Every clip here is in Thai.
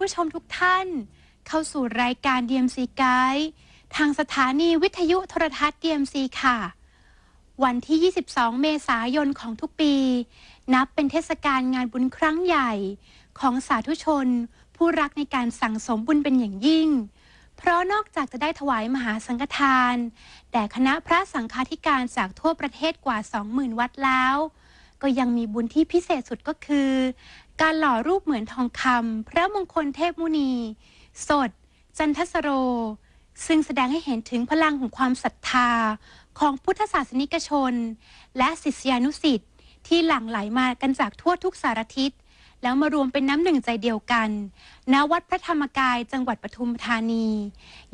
ผู้ชมทุกท่าน เข้าสู่รายการ DMC Guide ทางสถานีวิทยุโทรทัศน์ DMC ค่ะ วันที่ 22 เมษายนของทุกปี นับเป็นเทศกาลงานบุญครั้งใหญ่ ของสาธุชน ผู้รักในการสั่งสมบุญเป็นอย่างยิ่ง เพราะนอกจากจะได้ถวายมหาสังฆทานแด่คณะพระสังฆาธิการจากทั่วประเทศกว่า 20,000 วัดแล้ว ก็ยังมีบุญที่พิเศษสุดก็คือ การหล่อรูปเหมือนทองคำพระมงคลเทพมุนี สด จันทสโร ซึ่งแสดงให้เห็นถึงพลังของความศรัทธาของพุทธศาสนิกชน และศิษยานุสิษย์ที่หลั่งไหลมากันจากทั่วทุกสารทิศแล้วมารวมเป็นน้ำหนึ่งใจเดียวกัน ณ วัดพระธรรมกายจังหวัดปทุมธานี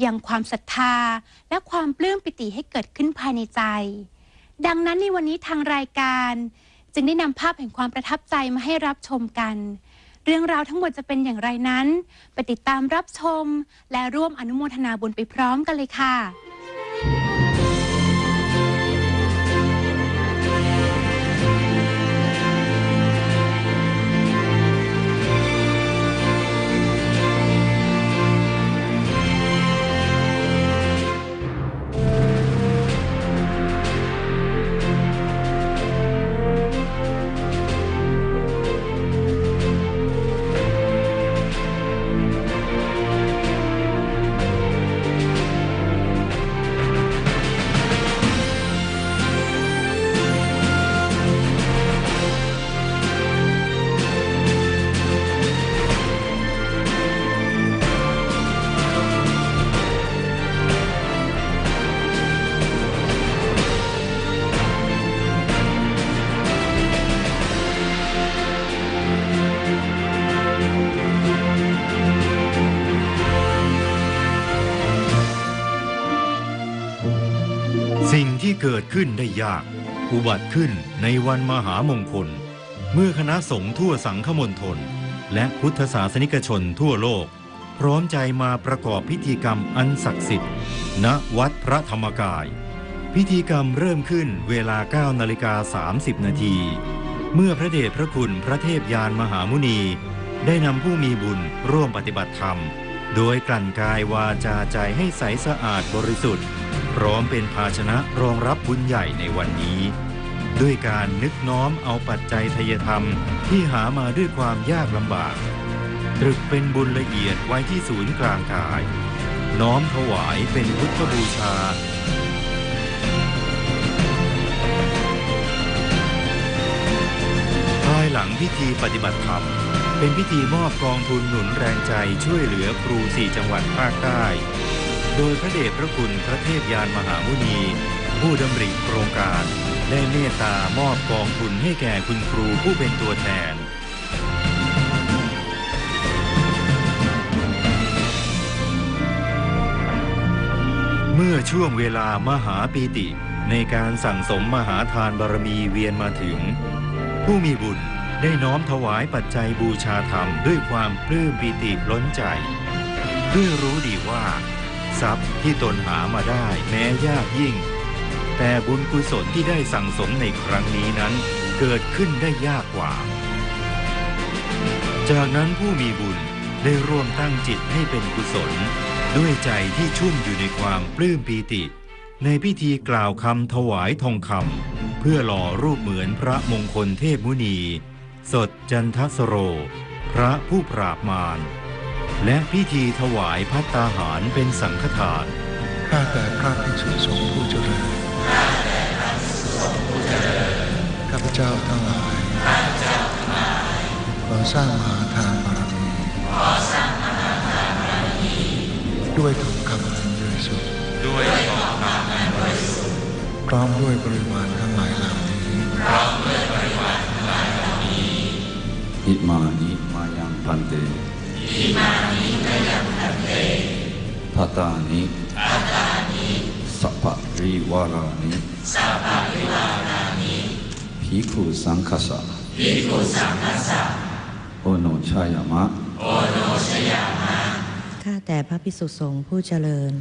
อยังความศรัทธาและความปลื้มปิติให้เกิดขึ้นภายในใจ ดังนั้นในวันนี้ทางรายการ จึงได้นำภาพแห่งความประทับใจมาให้รับชมกัน เรื่องราวทั้งหมดจะเป็นอย่างไรนั้น ไปติดตามรับชม และร่วมอนุโมทนาบุญไปพร้อมกันเลยค่ะ เกิดขึ้นได้ยาก อุบัติขึ้นในวันมหามงคล เมื่อคณะสงฆ์ทั่วสังฆมณฑลและพุทธศาสนิกชนทั่วโลก พร้อมใจมาประกอบพิธีกรรมอันศักดิ์สิทธิ์ ณวัดพระธรรมกาย พิธีกรรมเริ่มขึ้นเวลา9นาฬิกา30 นาทีเมื่อพระเดชพระคุณพระเทพยานมหามุนี ได้นำผู้มีบุญร่วมปฏิบัติธรรม โดยกลั่นกายวาจาใจให้ใสสะอาดบริสุทธิ์ พร้อมเป็นภาชนะรองรับบุญใหญ่ในวันนี้ ด้วยการนึกน้อมเอาปัจจัยทยธรรมที่หามาด้วยความยากลำบากตรึกเป็นบุญละเอียดไว้ที่ศูนย์กลางกาย น้อมถวายเป็นพุทธบูชาภายหลังพิธีปฏิบัติธรรมเป็นพิธีมอบกองทุนหนุนแรงใจช่วยเหลือครูสี่จังหวัดภาคใต้ โดยพระเดชพระคุณพระเทพยานมหามุนี ผู้ดำริโครงการ ได้เมตตามอบกองทุนให้แก่คุณครูผู้เป็นตัวแทนเมื่อช่วงเวลามหาปีติในการสั่งสมมหาทานบารมีเวียนมาถึง ผู้มีบุญได้น้อมถวายปัจจัยบูชาธรรมด้วยความปลื้มปีติล้นใจ ด้วยรู้ดีว่า ทรัพย์ที่ตนหามาได้แม้ยากยิ่ง แต่บุญกุศลที่ได้สั่งสมในครั้งนี้นั้นเกิดขึ้นได้ยากกว่า จากนั้นผู้มีบุญได้ร่วมตั้งจิตให้เป็นกุศล ด้วยใจที่ชุ่มอยู่ในความปลื้มปีติ ในพิธีกล่าวคำถวายทองคำเพื่อหล่อรูปเหมือนพระมงคลเทพมุนี สดจันทสโร พระผู้ปราบมาร และพิธีถวายพัตตาหารเป็นสังฆทาน ข้าแต่พระภิกษุสงฆ์ผู้เจริญข้าพเจ้าทั้งหลายขอสร้างมหาทานบารมีด้วยทองคำอันบริสุทธิ์ด้วยทองคำอันบริสุทธิ์พร้อมด้วยบริวารทั้งหลายเหล่านี้อิมานิมายังพันเต อิมานิมายังพันเตพัตตานิพัตตานิสัพพะริวารานิสัพพะริวารานิภิกขุสังฆสะภิกขุสังฆสะโอโนชายามะข้าแต่พระพิสุสงฆ์ผู้เจริญ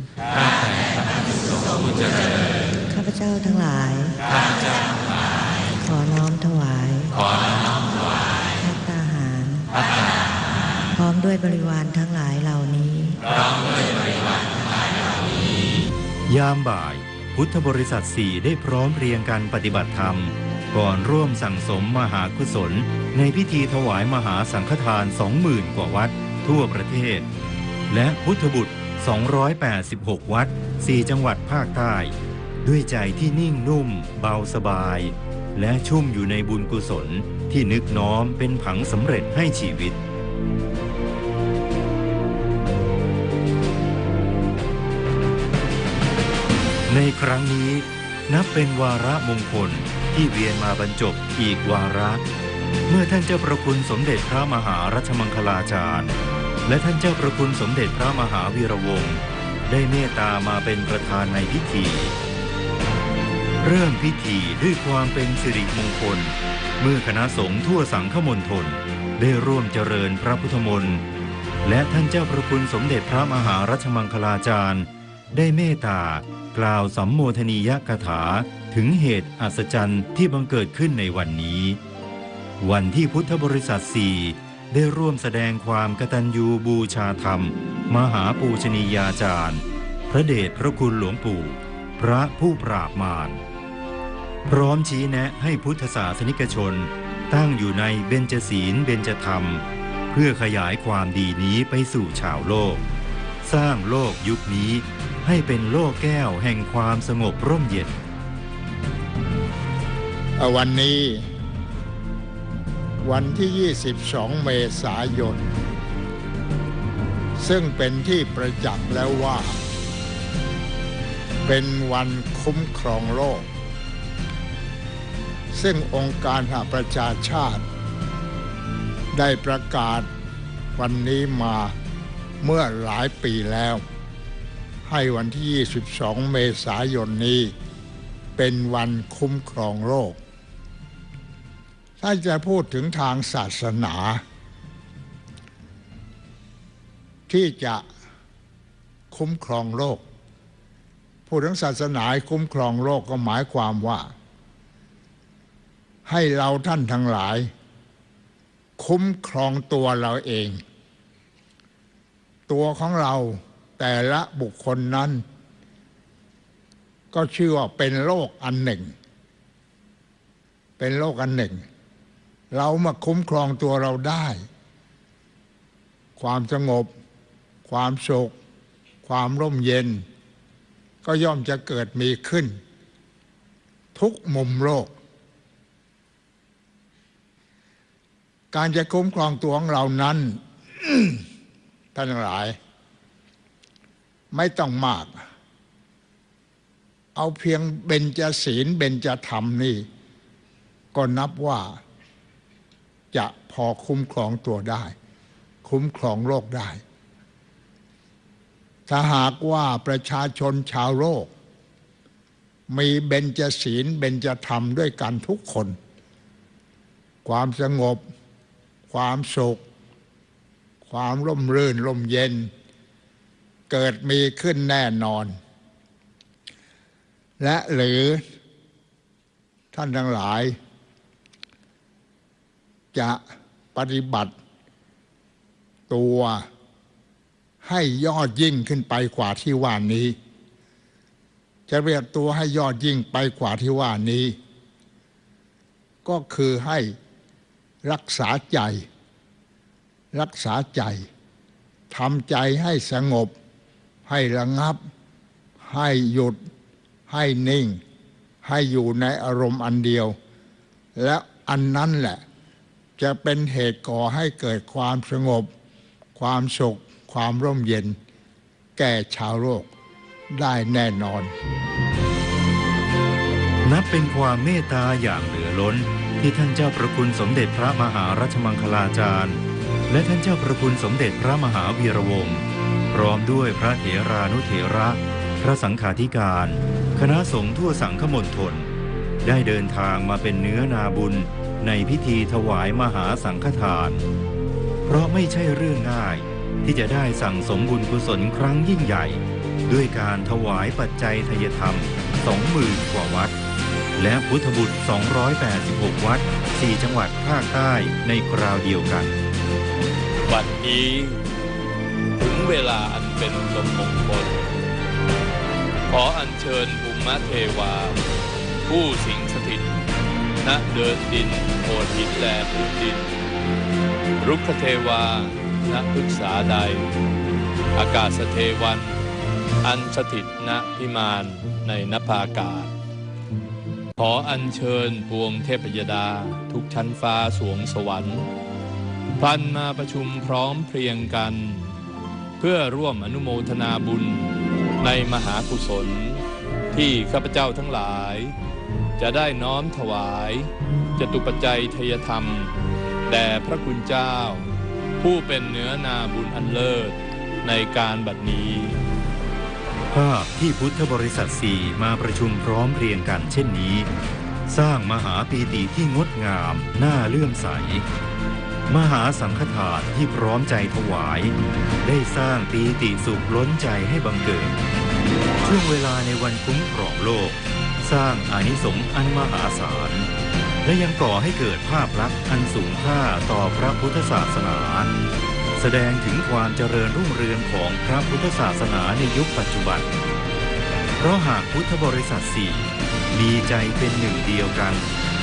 ข้าพเจ้าทั้งหลายขอ น้อมถวายพัตตาหารพร้อมด้วยบริวารทั้งหลายเหล่านี้ ยามบ่าย พุทธบริษัทสี่ได้พร้อมเรียงกันปฏิบัติธรรม ก่อนร่วมสั่งสมมหากุศล ในพิธีถวายมหาสังฆทานสองหมื่นกว่าวัด ทั่วประเทศ และพุทธบุตร 286 วัด 4 จังหวัดภาคใต้ ด้วยใจที่นิ่งนุ่ม เบาสบาย และชุ่มอยู่ในบุญกุศลที่นึกน้อมเป็นผังสำเร็จให้ชีวิต ในครั้งนี้นับเป็นวาระมงคลที่เวียนมาบรรจบอีกวาระเมื่อท่านเจ้าประคุณสมเด็จพระมหารัชมังคลาจารย์ และท่านเจ้าประคุณสมเด็จพระมหาวีระวงศ์ได้เมตตามาเป็นประธานในพิธี เริ่มพิธีด้วยความเป็นสิริมงคล เมื่อคณะสงฆ์ทั่วสังฆมณฑลได้ร่วมเจริญพระพุทธมนต์และท่านเจ้าประคุณสมเด็จพระมหารัชมังคลาจารย์ ได้เมตตากล่าวสัมโมทนียกถาถึงเหตุอัศจรรย์ที่บังเกิดขึ้นในวันนี้ วันที่พุทธบริษัทสี่ได้ร่วมแสดงความกตัญญูบูชาธรรม มหาปูชนียาจารย์ พระเดชพระคุณหลวงปู่ พระผู้ปราบมาร พร้อมชี้แนะให้พุทธศาสนิกชน ตั้งอยู่ในเบญจศีลเบญจธรรม เพื่อขยายความดีนี้ไปสู่ชาวโลก สร้างโลกยุคนี้ให้เป็นโลกแก้วแห่งความสงบร่มเย็น วันนี้ วันที่ 22 เมษายน ซึ่งเป็นที่ประจักษ์แล้วว่า เป็นวันคุ้มครองโลก ซึ่งองค์การหาประชาชาติ ได้ประกาศวันนี้มา เมื่อหลายปีแล้ว ให้วันที่ 22 เมษายนนี้ เป็นวันคุ้มครองโลกถ้าจะพูดถึงทางศาสนา ที่จะคุ้มครองโลก พูดถึงศาสนาคุ้มครองโลกก็หมายความว่า ให้เราท่านทั้งหลาย คุ้มครองตัวเราเอง ตัวของเราแต่ละบุคคลนั้น ก็ชื่อว่าเป็นโลกอันหนึ่ง เป็นโลกอันหนึ่ง เรามาคุ้มครองตัวเราได้ ความสงบ ความสุข ความร่มเย็น ก็ย่อมจะเกิดมีขึ้น ทุกมุมโลก การจะคุ้มครองตัวของเรานั้น ท่านทั้งหลาย ไม่ต้องมาก เอาเพียงเบญจศีลเบญจธรรมนี่ ก็นับว่าจะพอคุ้มครองตัวได้ คุ้มครองโลกได้ ถ้าหากว่าประชาชนชาวโลก มีเบญจศีลเบญจธรรมด้วยกันทุกคน ความสงบ ความสุข ความร่มรื่นร่มเย็น เกิดมีขึ้นแน่นอน และหรือท่านทั้งหลาย จะปฏิบัติ ตัวให้ยอดยิ่งขึ้นไปกว่าที่ว่านี้ จะเรียกตัวให้ยอดยิ่งไปกว่าที่ว่านี้ ก็คือให้รักษาใจ รักษาใจทำใจให้สงบ ให้ระงับ ให้หยุด ให้นิ่ง ให้อยู่ในอารมณ์อันเดียว และอันนั้นแหละ จะเป็นเหตุก่อให้เกิดความสงบ ความสุข ความร่มเย็น แก่ชาวโลกได้แน่นอน นับเป็นความเมตตาอย่างเหลือล้น ที่ท่านเจ้าประคุณสมเด็จพระมหารัชมังคลาจารย์ และท่านเจ้าประคุณสมเด็จพระมหาวีระวงศ์พร้อมด้วยพระเถรานุเถระ พระสังฆาธิการ คณะสงฆ์ทั่วสังฆมณฑลได้เดินทางมาเป็นเนื้อนาบุญในพิธีถวายมหาสังฆทาน เพราะไม่ใช่เรื่องง่ายที่จะได้สั่งสมบุญกุศลครั้งยิ่งใหญ่ ด้วยการถวายปัจจัยทยธรรมสองหมื่นกว่าวัด และพุทธบุตร 286 วัด 4 จังหวัดภาคใต้ในคราวเดียวกัน วันนี้ถึงเวลาอันเป็นลมมงคล ขออัญเชิญภูมิเทวา ผู้สิงสถิตณเดินดินโคนหินแลพื้นดิน รุกขเทวาณพฤกษาใด อากาศเทวัน อันสถิตณพิมานในนภาอากาศ ขออัญเชิญพวงเทพยดาทุกชั้นฟ้าสวงสวรรค์ พลันมาประชุมพร้อมเพรียงกัน เพื่อร่วมอนุโมทนาบุญในมหากุศล ที่ข้าพเจ้าทั้งหลาย จะได้น้อมถวายจตุปัจจัยทยธรรม แด่พระคุณเจ้า ผู้เป็นเนื้อนาบุญอันเลิศในการบัดนี้ภาพที่พุทธบริษัทสี่มาประชุมพร้อมเพรียงกันเช่นนี้ สร้างมหาปีติที่งดงามน่าเลื่อมใส มหาสังฆทานที่พร้อมใจถวาย ได้สร้างปีติสุขล้นใจให้บังเกิด ช่วงเวลาในวันคุ้มครองโลก สร้างอานิสงส์อันมหาศาล และยังก่อให้เกิดภาพลักษณ์อันสูงค่าต่อพระพุทธศาสนา แสดงถึงความเจริญรุ่งเรืองของพระพุทธศาสนาในยุคปัจจุบัน เพราะหากพุทธบริษัทสี่มีใจเป็นหนึ่งเดียวกัน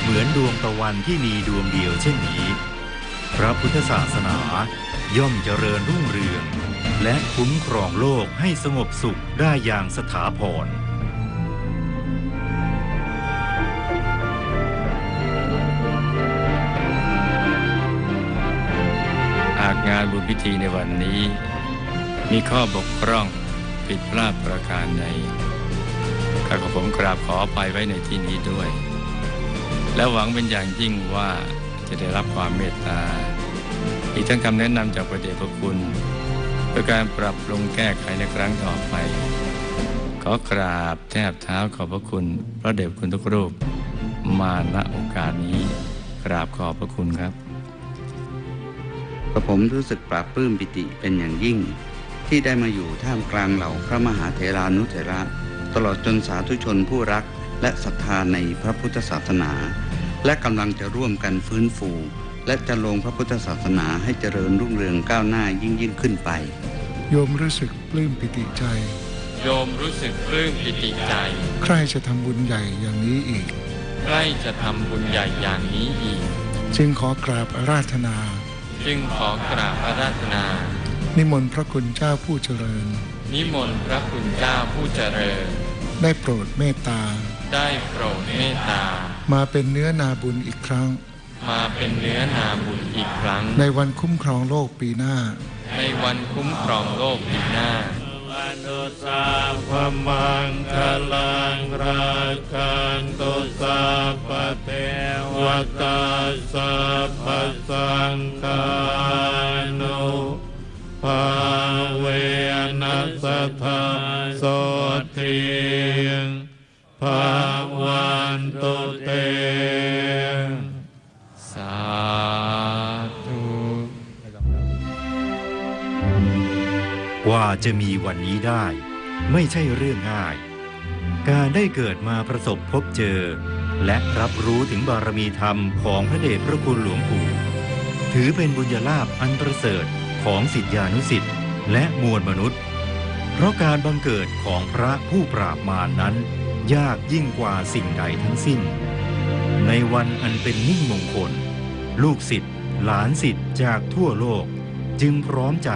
เหมือนดวงตะวันที่มีดวงเดียวเช่นนี้ พระพุทธศาสนาย่อมเจริญรุ่งเรือง และคุ้มครองโลกให้สงบสุขได้อย่างสถาพรหากงานบุญพิธีในวันนี้ มีข้อบกพร่องผิดพลาดประการใดข้าขผมกราบขออภัยไว้ในที่นี้ด้วย และหวังเป็นอย่างยิ่งว่า จะได้รับความเมตตา อีกทั้งคำแนะนำจากพระเดชพระคุณเพื่อการปรับปรุงแก้ไขในครั้งต่อไป ขอกราบแทบเท้าขอบพระคุณ พระเดชพระคุณทุกรูป มาณโอกาสนี้กราบขอบพระคุณครับกระผมรู้สึกปลาบปลื้มปิติเป็นอย่างยิ่ง ที่ได้มาอยู่ท่ามกลางเหล่าพระมหาเถรานุเถระ ตลอดจนสาธุชนผู้รักและศรัทธาในพระพุทธศาสนา และกำลังจะร่วมกันฟื้นฟู และจะลงพระพุทธศาสนาให้เจริญรุ่งเรืองก้าวหน้ายิ่งยิ่งขึ้นไป โยมรู้สึกปลื้มปิติใจ โยมรู้สึกปลื้มปิติใจ ใครจะทำบุญใหญ่อย่างนี้อีกใกล้จะทำบุญใหญ่อย่างนี้อีก จึงขอกราบอาราธนา จึงขอกราบอาราธนา นิมนต์พระคุณเจ้าผู้เจริญ นิมนต์พระคุณเจ้าผู้เจริญ ได้โปรดเมตตา ได้โปรดเมตตา มาเป็นเนื้อนาบุญอีกครั้ง มาเป็นเนื้อนาบุญอีกครั้ง ในวันคุ้มครองโลกปีหน้า ในวันคุ้มครองโลกปีหน้าอนุสาพมังคลังราคันตุสัพพเทวตาสัพพสังฆานุภาเวนัสธาโสทิง ภาวันตุเต สาธุกว่าจะมีวันนี้ได้ ไม่ใช่เรื่องง่าย การได้เกิดมาประสบพบเจอ และรับรู้ถึงบารมีธรรมของพระเดชพระคุณหลวงปู่ ถือเป็นบุญญาลาภอันประเสริฐของสิทธิานุสิทธิ์และมวลมนุษย์ เพราะการบังเกิดของพระผู้ปราบมารนั้น ยากยิ่งกว่าสิ่งใดทั้งสิ้น ในวันอันเป็นมิ่งมงคล ลูกศิษย์หลานศิษย์จากทั่วโลก จึงพร้อมใจ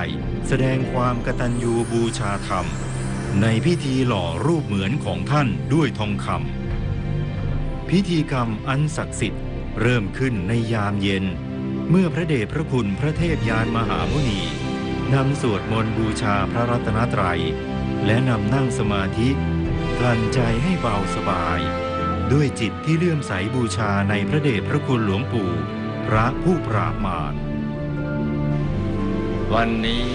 แสดงความกตัญญูบูชาธรรม ในพิธีหล่อรูปเหมือนของท่านด้วยทองคำพิธีกรรมอันศักดิ์สิทธิ์เริ่มขึ้นในยามเย็น เมื่อพระเดชพระคุณพระเทพยานมหามุนีนำสวดมนต์บูชาพระรัตนตรัย และนำนั่งสมาธิ กลั่นใจให้เบาสบาย ด้วยจิตที่เลื่อมใสบูชาในพระเดชพระคุณหลวงปู่ พระผู้ปราบมารวันนี้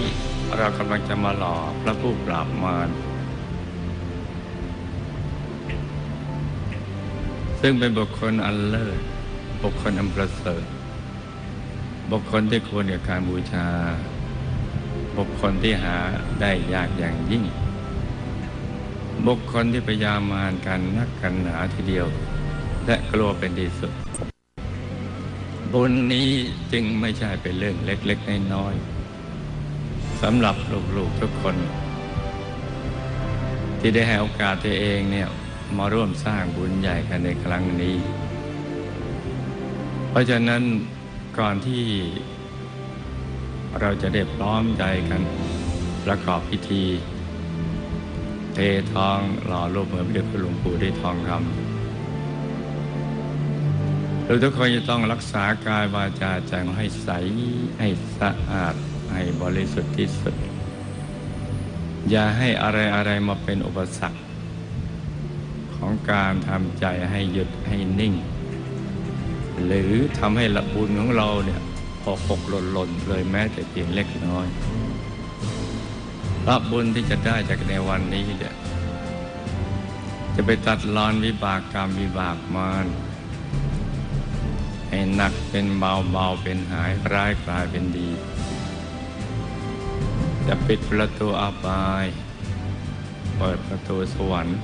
เรากำลังจะมาหล่อพระผู้ปราบมารซึ่งเป็นบุคคลอันเลิศบุคคลอันประเสริฐบุคคลที่ควรกับการบูชา บุคคลที่หาได้ยากอย่างยิ่ง บุคคลที่พยายามมานกันนักกันหนาทีเดียว และกลัวเป็นที่สุด บุญนี้จึงไม่ใช่เป็นเรื่องเล็ก ๆ น้อยๆสำหรับลูกๆทุกคน ที่ได้ให้โอกาสตัวเองเนี่ยมาร่วมสร้างบุญใหญ่กันในครั้งนี้ เพราะฉะนั้นก่อนที่เราจะได้พร้อมใจกันประกอบพิธี เททองหล่อรูปเหมือนพระเดชพระหลวงปู่ด้ทองคำเราทุกคนจะต้องรักษากายวาจาใจของให้ใสให้สะอาดให้บริสุทธิ์ที่สุด อย่าให้อะไรอะไรมาเป็นอุปสรรค ของการทำใจให้หยุดให้นิ่ง หรือทำให้ละบุญของเราเนี่ยหกหกหล่นหล่นเลยแม้แต่เพียงเล็กน้อย รับบุญที่จะได้จากในวันนี้เนี่ยจะไปตัดรอนวิบากกรรมวิบากมารให้หนักเป็นเบาเบาเป็นหายร้ายกลายเป็นดี จะปิดประตูอาบาย เปิดประตูสวรรค์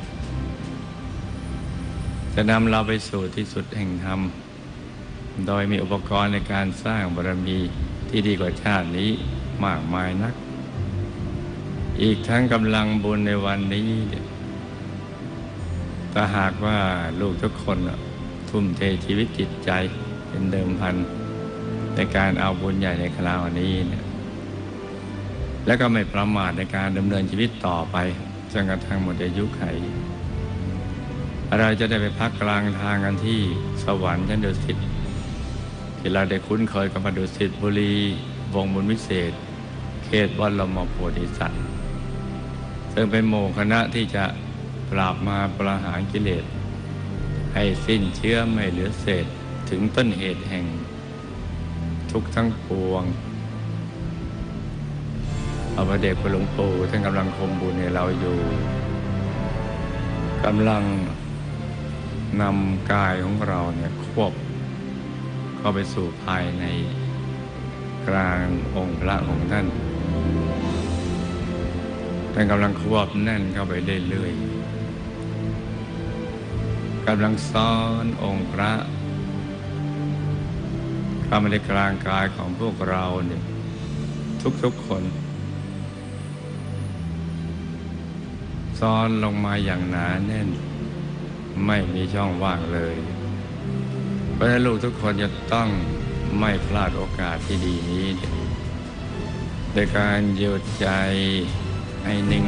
จะนำเราไปสู่ที่สุดแห่งธรรม โดยมีอุปกรณ์ในการสร้างบารมีที่ดีกว่าชาตินี้มากมายนัก อีกทั้งกำลังบุญในวันนี้เนี่ยถ้าหากว่าลูกทุกคนทุ่มเทชีวิตจิตใจเป็นเดิมพัน ในการเอาบุญใหญ่ในคราวนี้เนี่ยแล้วก็ไม่ประมาทในการดำเนินชีวิตต่อไปจนกระทั่งหมดอายุไข เราจะได้ไปพักกลางทางกันที่สวรรค์ชั้นดุสิตที่เราได้คุ้นเคยกับพระดุสิตบุรี วงบุญวิเศษ เขตวัดลมโพธิสัตว์ ซึ่งเป็นหมู่คณะที่จะปราบมาประหารกิเลส ให้สิ้นเชื้อไม่เหลือเศษถึงต้นเหตุแห่ง ทุกข์ทั้งปวงเอาพระเดชพระหลวงปู่ท่านกำลังคมบุญในเราอยู่กำลังนำกายของเราเนี่ยควบ เข้าไปสู่ภายในกลางองค์พระของท่าน ท่านกำลังควบแน่นเข้าไปเรื่อยๆกำลังซ้อนองค์พระเข้ามาในกลางกายของพวกเราเนี่ยทุกๆคนซ้อนลงมาอย่างหนาแน่น ไม่มีช่องว่างเลย เพราะฉะนั้นลูกทุกคนจะต้องไม่พลาดโอกาสที่ดีนี้โดยการหยุดใจ ให้นิ่ง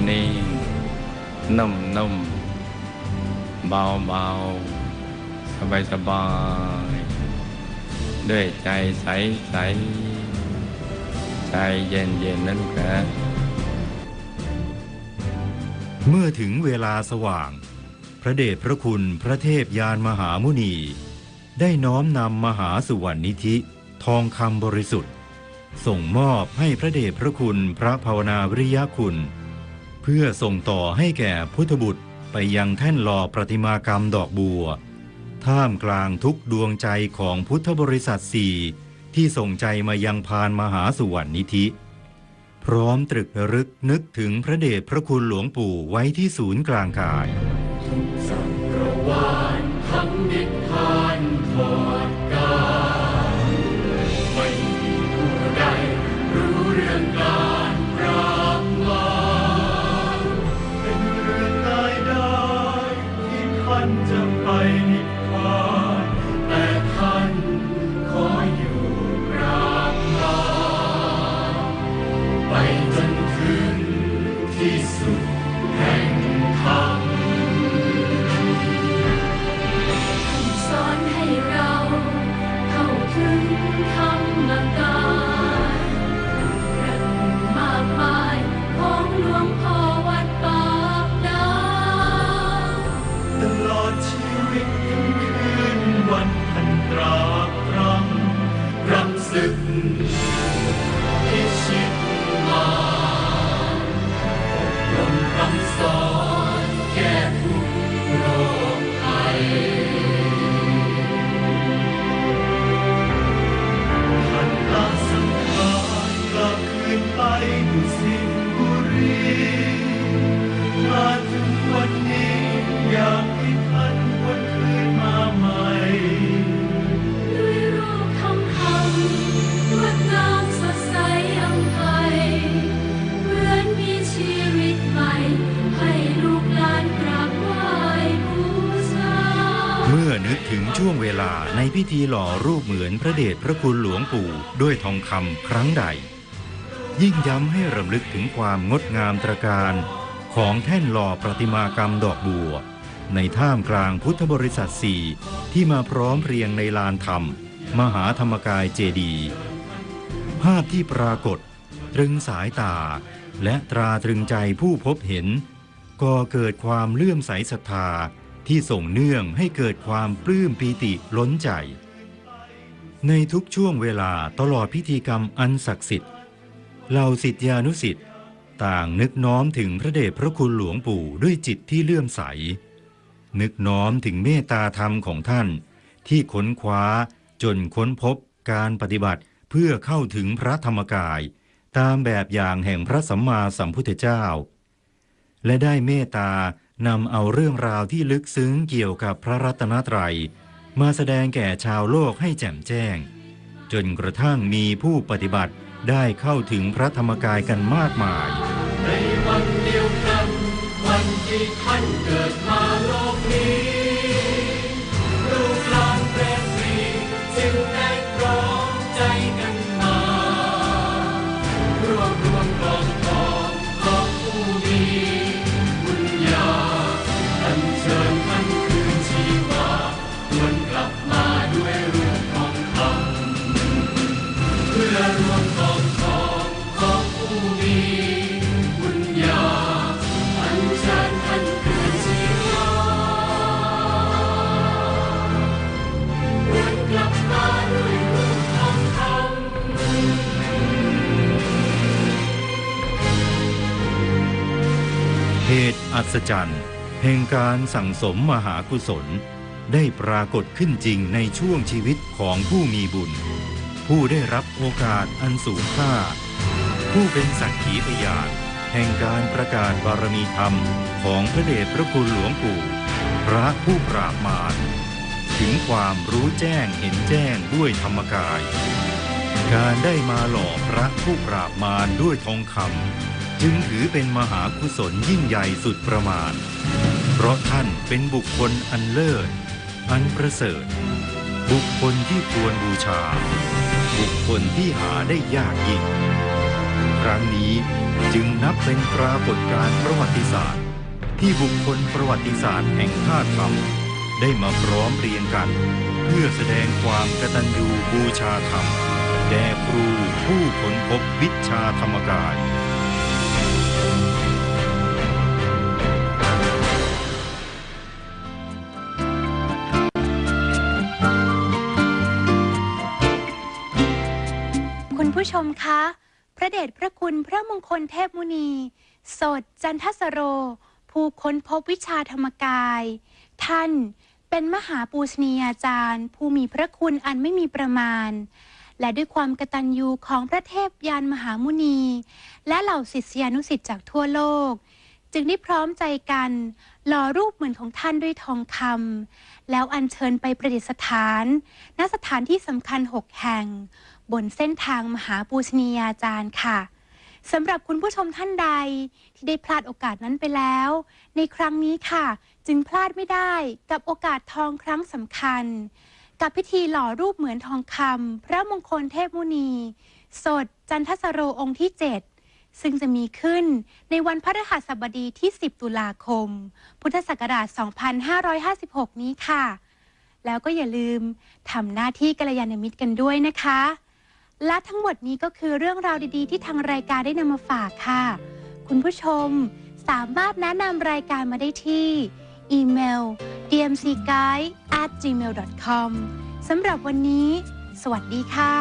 ๆนุ่มๆเบาๆสบายๆด้วยใจใสๆใจเย็นๆนะลูกนะเมื่อถึงเวลาสว่าง พระเดชพระคุณพระเทพยานมหามุนี ได้น้อมนำมหาสุวรรณนิธิ ทองคำบริสุทธิ์ ส่งมอบให้พระเดชพระคุณพระภาวนาวิริยคุณ เพื่อส่งต่อให้แก่พุทธบุตรไปยังแท่นหล่อประติมากรรมดอกบัว ท่ามกลางทุกดวงใจของพุทธบริษัทสี่ที่ส่งใจมายังพานมหาสุวรรณนิธิ พร้อมตรึกรึกนึกถึงพระเดชพระคุณหลวงปู่ไว้ที่ศูนย์กลางกายสาในพิธีหล่อรูปเหมือนพระเดชพระคุณหลวงปู่ด้วยทองคำครั้งใด ยิ่งย้ำให้รำลึกถึงความงดงามตระการของแท่นหล่อประติมากรรมดอกบัว ในท่ามกลางพุทธบริษัทสี่ที่มาพร้อมเรียงในลานธรรม มหาธรรมกายเจดีภาพที่ปรากฏ ตรึงสายตา และตราตรึงใจผู้พบเห็นก็เกิดความเลื่อมใสศรัทธา ที่ส่งเนื่องให้เกิดความปลื้มปีติล้นใจ ในทุกช่วงเวลาตลอดพิธีกรรมอันศักดิ์สิทธิ์เหล่าสิทธิานุสิทธิ์ต่างนึกน้อมถึงพระเดชพระคุณหลวงปู่ด้วยจิตที่เลื่อมใส นึกน้อมถึงเมตตาธรรมของท่าน ที่ค้นคว้าจนค้นพบการปฏิบัติเพื่อเข้าถึงพระธรรมกาย ตามแบบอย่างแห่งพระสัมมาสัมพุทธเจ้า และได้เมตตา นำเอาเรื่องราวที่ลึกซึ้งเกี่ยวกับพระรัตนตรัย มาแสดงแก่ชาวโลกให้แจ่มแจ้ง จนกระทั่งมีผู้ปฏิบัติได้เข้าถึงพระธรรมกายกันมากมาย ในวันเดียวกัน วันที่ท่านเกิด ศจรรย์แห่งการสั่งสมมหากุศล ได้ปรากฏขึ้นจริงในช่วงชีวิตของผู้มีบุญ ผู้ได้รับโอกาสอันสูงค่า ผู้เป็นสักขีพยานแห่งการประกาศบารมีธรรมของพระเดชพระคุณหลวงปู่ พระผู้ปราบมารถึงความรู้แจ้งเห็นแจ้งด้วยธรรมกาย การได้มาหล่อพระผู้ปราบมารด้วยทองคำ จึงถือเป็นมหากุศลยิ่งใหญ่สุดประมาณ เพราะท่านเป็นบุคคลอันเลิศ อันประเสริฐ บุคคลที่ควรบูชา บุคคลที่หาได้ยากยิ่ง ครั้งนี้จึงนับเป็นปรากฏการณ์ประวัติศาสตร์ ที่บุคคลประวัติศาสตร์แห่งชาติธรรมได้มาพร้อมเรียงกัน เพื่อแสดงความกตัญญูบูชาธรรมแด่ครูผู้ค้นพบวิชาธรรมกาย มคะ พระเดชพระคุณพระมงคลเทพมุนี สดจันทสโร ผู้ค้นพบวิชาธรรมกาย ท่านเป็นมหาปูชนียาจารย์ ผู้มีพระคุณอันไม่มีประมาณ และด้วยความกตัญญูของพระเทพยานมหามุนี และเหล่าศิษยานุศิษย์จากทั่วโลก จึงได้พร้อมใจกันหล่อรูปเหมือนของท่านด้วยทองคำแล้วอัญเชิญไปประดิษฐาน ณสถานที่สำคัญหกแห่ง บนเส้นทางมหาปูชนียาจารย์ค่ะสำหรับคุณผู้ชมท่านใดที่ได้พลาดโอกาสนั้นไปแล้ว ในครั้งนี้ค่ะ จึงพลาดไม่ได้กับโอกาสทองครั้งสำคัญ กับพิธีหล่อรูปเหมือนทองคำพระมงคลเทพมุนี สดจันทสโรองค์ที่ 7 ซึ่งจะมีขึ้นในวันพฤหัสบดีที่ 10 ตุลาคม พุทธศักราช 2556 นี้ค่ะ แล้วก็อย่าลืมทำหน้าที่กัลยาณมิตรกันด้วยนะคะ และทั้งหมดนี้ก็คือเรื่องราวดีๆ ที่ทางรายการได้นำมาฝากค่ะ คุณผู้ชมสามารถแนะนำรายการมาได้ที่ อีเมล dmcguide@gmail.com สำหรับวันนี้ สวัสดีค่ะ